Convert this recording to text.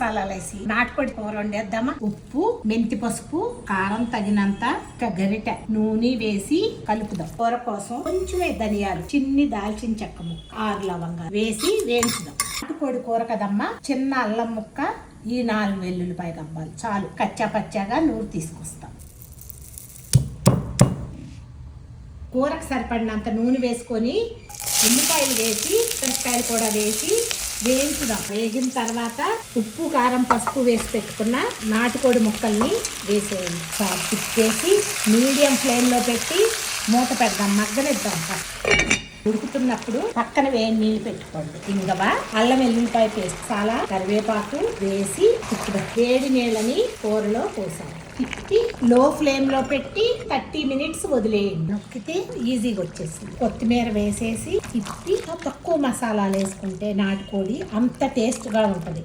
మసాలాలు వేసి నాటుకోడి కూర వండేద్దామా? ఉప్పు మెంతి పసుపు కారం తగినంత ఒక గరిటె నూనె వేసి కలుపుదాం. కూర కోసం కొంచెమే ధనియాలు చిన్ని దాల్చిన చెక్క ముక్క ఆరు లవంగా వేసి వేయించుదాం. నాటుకోడి కూర కదమ్మా? చిన్న అల్లం ముక్క ఈ నాలుగు వెల్లుల్లిపాయ గబ్బాలు చాలు. కచ్చా పచ్చాగా నూరు తీసుకొస్తాం. కూరకు సరిపడినంత నూనె వేసుకొని ఉల్లిపాయలు వేసి మిరపకాయలు కూడా వేసి వేయించుదాం. వేగిన తర్వాత ఉప్పు కారం పసుపు వేసి పెట్టుకున్న నాటుకోడి ముక్కల్ని వేసేయండి. సార్ తిప్పేసి మీడియం ఫ్లేమ్లో పెట్టి మూత పెడదాం మగ్గనిద్దాం ఉడుకుతున్నప్పుడు పక్కన వేడి నీళ్ళు పెట్టుకోండి. ఇంగవ అల్లం వెల్లుల్లిపాయ పేస్ట్ చాలా కరివేపాకు వేసి వేడి నీళ్ళని కూరలో పోసాం తిప్పి లో ఫ్లేమ్లో పెట్టి థర్టీ మినిట్స్ వదిలేయండి. నొక్కితే ఈజీగా వచ్చేసింది కొత్తిమీర వేసేసి తిప్పి తక్కువ మసాలాలు వేసుకుంటే నాటుకోడి అంత టేస్ట్గా ఉంటుంది.